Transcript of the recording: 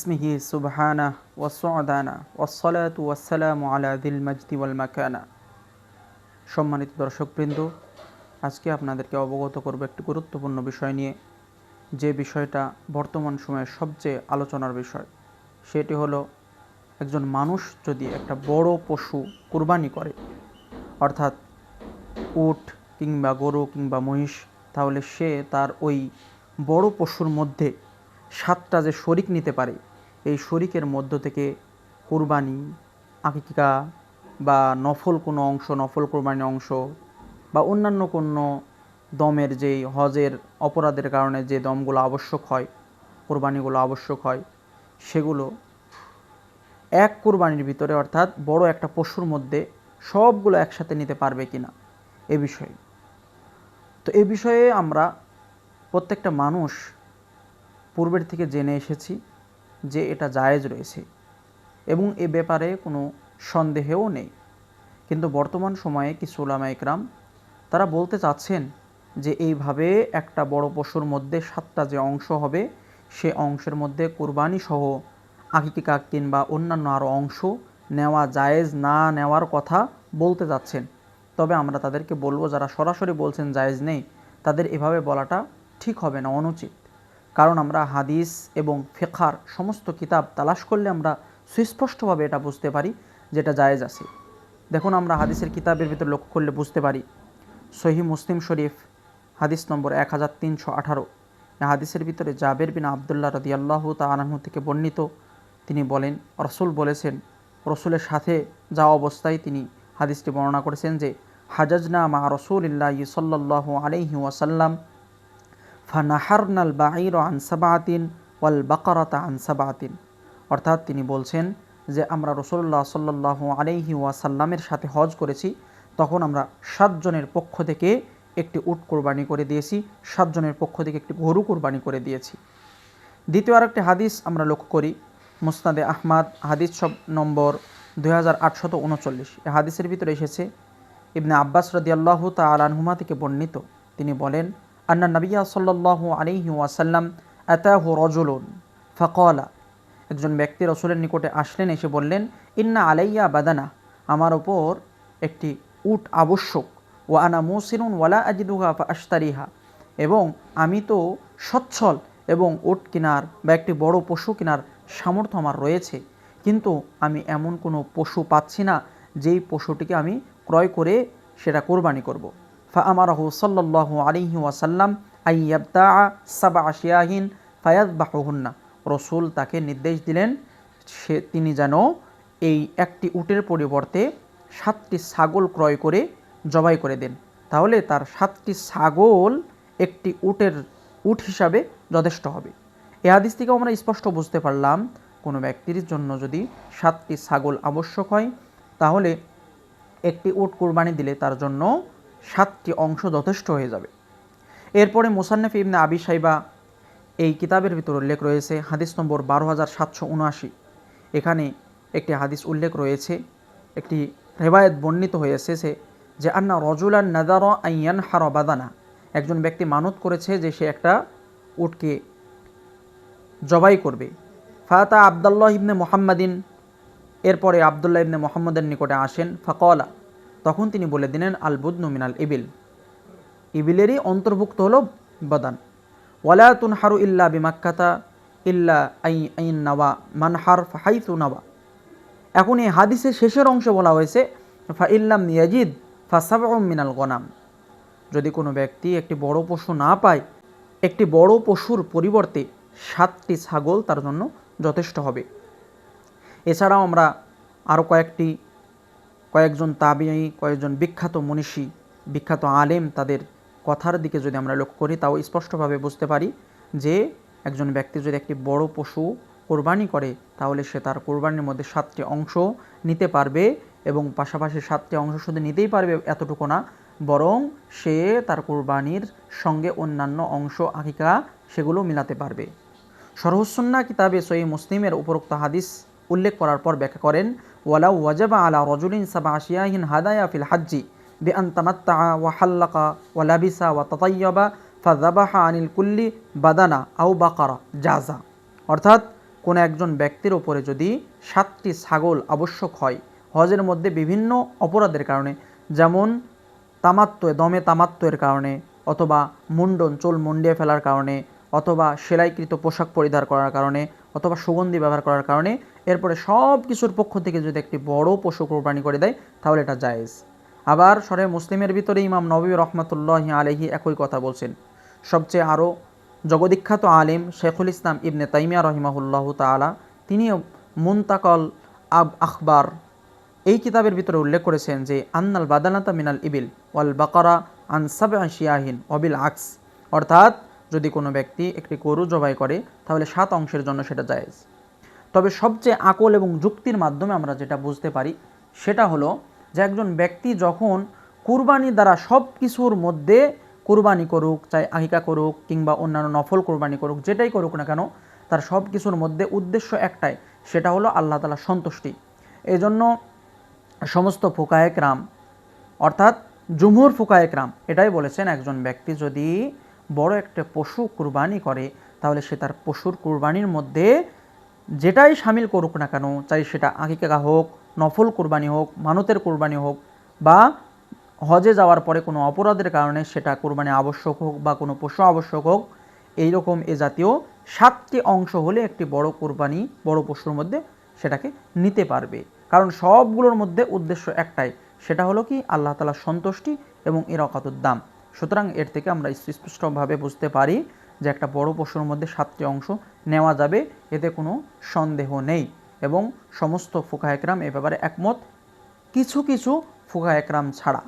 বিসমিহি সুবহানা ওয়াসানা ওয়াসলাত ওয়াসালাম আলা দিল মাজদি ওয়াল মাকানা। সম্মানিত দর্শকবৃন্দ, আজকে আপনাদেরকে অবগত করব একটি গুরুত্বপূর্ণ বিষয় নিয়ে। যে বিষয়টা বর্তমান সময়ে সবচেয়ে আলোচনার বিষয়, সেটি হলো একজন মানুষ যদি একটা বড় পশু কুরবানি করে, অর্থাৎ উট কিংবা গরু কিংবা মহিষ, তাহলে সে তার ওই বড় পশুর মধ্যে সাতটা যে শরিক নিতে পারে এই শরিকের মধ্য থেকে কুরবানি, আকিকা বা নফল কোনো অংশ, নফল কোরবানির অংশ বা অন্যান্য কোনো দমের যেই হজের অপরাধের কারণে যে দমগুলো আবশ্যক হয়, কোরবানিগুলো আবশ্যক হয়, সেগুলো এক কোরবানির ভিতরে অর্থাৎ বড় একটা পশুর মধ্যে সবগুলো একসাথে নিতে পারবে কিনা এ বিষয়ে। তো এ বিষয়ে আমরা প্রত্যেকটা মানুষ পূর্বের থেকে জেনে এসেছি। যে এটা জায়েজ রয়েছে। এবং এ ব্যাপারে কোনো সন্দেহও নেই। কিন্তু বর্তমান সময়ে কিছু ওলামা একরাম, তারা বলতে চাচ্ছেন যে এইভাবে একটা বড় পশুর মধ্যে সাতটা যে অংশ হবে, সে অংশের মধ্যে কোরবানি সহ আকিকা কিংবা অন্যান্য আরও অংশ নেওয়া জায়েজ না নেওয়ার কথা বলতে যাচ্ছেন। তবে আমরা তাদেরকে বলব, যারা সরাসরি বলছেন জায়েজ নেই, তাদের এভাবে বলাটা ঠিক হবে না, অনুচিত। কারণ আমরা হাদিস এবং ফেখার সমস্ত কিতাব তালাশ করলে আমরা সুস্পষ্টভাবে এটা বুঝতে পারি যেটা জায়েজ আছে। দেখুন, আমরা হাদিসের কিতাবের ভিতর লক্ষ্য করলে বুঝতে পারি। সহি মুসলিম শরীফ, হাদিস নম্বর এক হাজার তিনশো আঠারো। হাদিসের ভিতরে জাবের বিন আবদুল্লাহ রদি আল্লাহ তালাহু থেকে বর্ণিত। তিনি বলেন, রসুল বলেছেন, রসুলের সাথে যাওয়া অবস্থায় তিনি হাদিসটি বর্ণনা করেছেন যে, হাজাজনা মা রসুল ইল্লাহ সাল্লাহ আলহি ওয়াসাল্লাম ফানাহারনাল বাঈর আনসাবাতিন ওয়াল বাকারাতা আনসাবাতিন অর্থাৎ তিনি বলছেন যে, আমরা রসুল্লাহ সাল্লাহ আলহি ওয়াসাল্লামের সাথে হজ করেছি, তখন আমরা সাতজনের পক্ষ থেকে একটি উট কোরবানি করে দিয়েছি সাতজনের পক্ষ থেকে একটি গরু কোরবানি করে দিয়েছি। দ্বিতীয় আরেকটি হাদিস আমরা লক্ষ্য করি মুস্তাদে আহমাদ, হাদিস সব নম্বর দুই এ হাদিসের ভিতরে এসেছে, ইবনে আব্বাস রদিয়াল্লাহ তালানহুমা থেকে বর্ণিত। তিনি বলেন আন্না নবিয়া সাল্লাহ আলিহি ওয়াসাল্লাম আতাহু রজুলুন ফকলা একজন ব্যক্তি রসুলের নিকটে আসলেন, এসে বললেন, ইন্না আলাইয়া বাদানা, আমার ওপর একটি উট আবশ্যক ও আনা মুসিরুন ওয়ালা আজিদুহা আশতারিহা এবং আমি তো সচ্ছল, এবং উট কেনার বা একটি বড় পশু কেনার সামর্থ্য আমার রয়েছে, কিন্তু আমি এমন কোনো পশু পাচ্ছি না, যেই পশুটিকে আমি ক্রয় করে সেটা কোরবানি করব। ফা আমারাহু সাল্লাহ আলিহি ওয়াসাল্লাম আইয়াবতা সাবা আশিয়াহিন ফায়াদ বাহুন্না রসুল তাকে নির্দেশ দিলেন, সে, তিনি যেন এই একটি উটের পরিবর্তে সাতটি ছাগল ক্রয় করে জবাই করে দেন। তাহলে তার সাতটি ছাগল একটি উটের উট হিসাবে যথেষ্ট হবে। এ হাদিস থেকেও আমরা স্পষ্ট বুঝতে পারলাম, কোনো ব্যক্তির জন্য যদি সাতটি ছাগল আবশ্যক হয়, তাহলে একটি উট কোরবানি দিলে তার জন্য সাতটি অংশ যথেষ্ট হয়ে যাবে। এরপরে মোসান্নফ ইবনে আবি সাইবা এই কিতাবের ভিতর উল্লেখ রয়েছে, হাদিস নম্বর বারো হাজার সাতশো উনআশি। এখানে একটি হাদিস উল্লেখ রয়েছে, একটি রেবায়ত বর্ণিত হয়ে এসেছে যে, আন্না রজুলান নাদার আইয়ান হার বাদানা। একজন ব্যক্তি মানত করেছে যে, সে একটা উটকে জবাই করবে। ফাতা আবদাল্লাহ ইবনে মোহাম্মদিন, এরপরে আবদুল্লাহ ইবনে মোহাম্মদের নিকটে আসেন, ফাকলা তখন তিনি বলে দিলেন আল বুদনু মিনাল ইবিল। ইবিলেরই অন্তর্ভুক্ত হলো বদান। ওয়ালা তুন হারু ইল্লা বিমাক্কাতা ইল্লা আই, আইন নাওয়া, মানহার ফাহাইতু নাওয়া। এখন এই হাদিসের শেষের অংশ বলা হয়েছে, ফা ইল্লাম ইয়াজিদ ফাসাব মিনাল গনাম। যদি কোনো ব্যক্তি একটি বড় পশু না পায়, একটি বড় পশুর পরিবর্তে সাতটি ছাগল তার জন্য যথেষ্ট হবে। এছাড়াও আমরা আরও কয়েকটি কয়েকজন তাবিয়াই কয়েকজন বিখ্যাত মনীষী, বিখ্যাত আলেম তাদের কথার দিকে যদি আমরা লক্ষ্য করি, তাও স্পষ্টভাবে বুঝতে পারি যে একজন ব্যক্তি যদি একটি বড় পশু কোরবানি করে, তাহলে সে তার কোরবানির মধ্যে সাতটি অংশ নিতে পারবে এবং পাশাপাশি সাতটি অংশ শুধু নিতেই পারবে এতটুকু না, বরং সে তার কোরবানির সঙ্গে অন্যান্য অংশ আকিকা সেগুলো মিলাতে পারবে। সরহসন্না কিতাবে সই মুসলিমের উপরোক্ত হাদিস উল্লেখ করার পর ব্যাখ্যা করেন ওয়ালা ওয়াজাবা আলা রজুলিন সাবা আশিয়াহিন হাদায়া ফিল হাজ্জি বে আন তামাত্তা ওয়াহাল্লাকা ওয়ালাবিসা ওয়া তাতাইয়াবা ফাজাবাহা আনিল কুল্লি বাদানা আউ বাকারা জাজা অর্থাৎ, কোনো একজন ব্যক্তির ওপরে যদি সাতটি ছাগল আবশ্যক হয়, হজের মধ্যে বিভিন্ন অপরাধের কারণে, যেমন তামাত্ম দমে তামাত্মের কারণে, অথবা মুন্ডন চুল মুন্ডিয়ে ফেলার কারণে, অথবা সেলাইকৃত পোশাক পরিধার করার কারণে, অথবা সুগন্ধি ব্যবহার করার কারণে এরপরে সব কিছুর পক্ষ থেকে যদি একটি বড় পশু কোরবানি করে দেয়, তাহলে এটা জায়েজ। আবার সরে মুসলিমের ভিতরে ইমাম নবী রহমতুল্লাহ আলহি একই কথা বলছেন। সবচেয়ে আরও জগদীখ্যাত আলিম শেখুল ইসলাম ইবনে তাইমিয়া রহিমাহুল্লাহ তালা তিনিও মুন্তাকল আব আখবার এই কিতাবের ভিতরে উল্লেখ করেছেন যে, আন্নাল বাদানাতা মিনাল ইবিল ওয়াল বাকারা আন সাবে শিয়াহিন অবিল আকস। অর্থাৎ যদি কোনো ব্যক্তি একটি গরু জবাই করে, তাহলে সাত অংশের জন্য সেটা জায়েজ। তবে সবচেয়ে আকল এবং যুক্তির মাধ্যমে আমরা যেটা বুঝতে পারি, সেটা হলো যে একজন ব্যক্তি যখন কুরবানি দ্বারা সব কিছুর মধ্যে কুরবানি করুক, চাই আহিকা করুক কিংবা অন্যান্য নফল কুরবানি করুক, যেটাই করুক না কেন, তার সব কিছুর মধ্যে উদ্দেশ্য একটাই, সেটা হলো আল্লাহ তালা সন্তুষ্টি। এই জন্য সমস্ত ফোকায়েক রাম, অর্থাৎ জুমহুর ফুকায়েক রাম, এটাই বলেছেন একজন ব্যক্তি যদি বড় একটা পশু কুরবানি করে, তাহলে সে তার পশুর কুরবানির মধ্যে যেটাই সামিল করুক না কেন, চাই সেটা আকিকা হোক, নফল কুরবানি হোক, মানতের কোরবানি হোক, বা হজে যাওয়ার পরে কোনো অপরাধের কারণে সেটা কোরবানি আবশ্যক হোক বা কোনো পশু আবশ্যক হোক, এইরকম এ জাতীয় সাতটি অংশ হলে একটি বড় কোরবানি, বড় পশুর মধ্যে সেটাকে নিতে পারবে। কারণ সবগুলোর মধ্যে উদ্দেশ্য একটাই, সেটা হলো কি? আল্লাহ তালার সন্তুষ্টি এবং এর দাম। সুতরাং এর থেকে আমরা স্পষ্টভাবে বুঝতে পারি যে একটা বড় পশুর মধ্যে সাতটি অংশ নেওয়া যাবে, এতে কোনো সন্দেহ নেই। এবং সমস্ত ফুকা একরাম এ ব্যাপারে একমত। কিছু কিছু ফুকা একরাম ছাড়া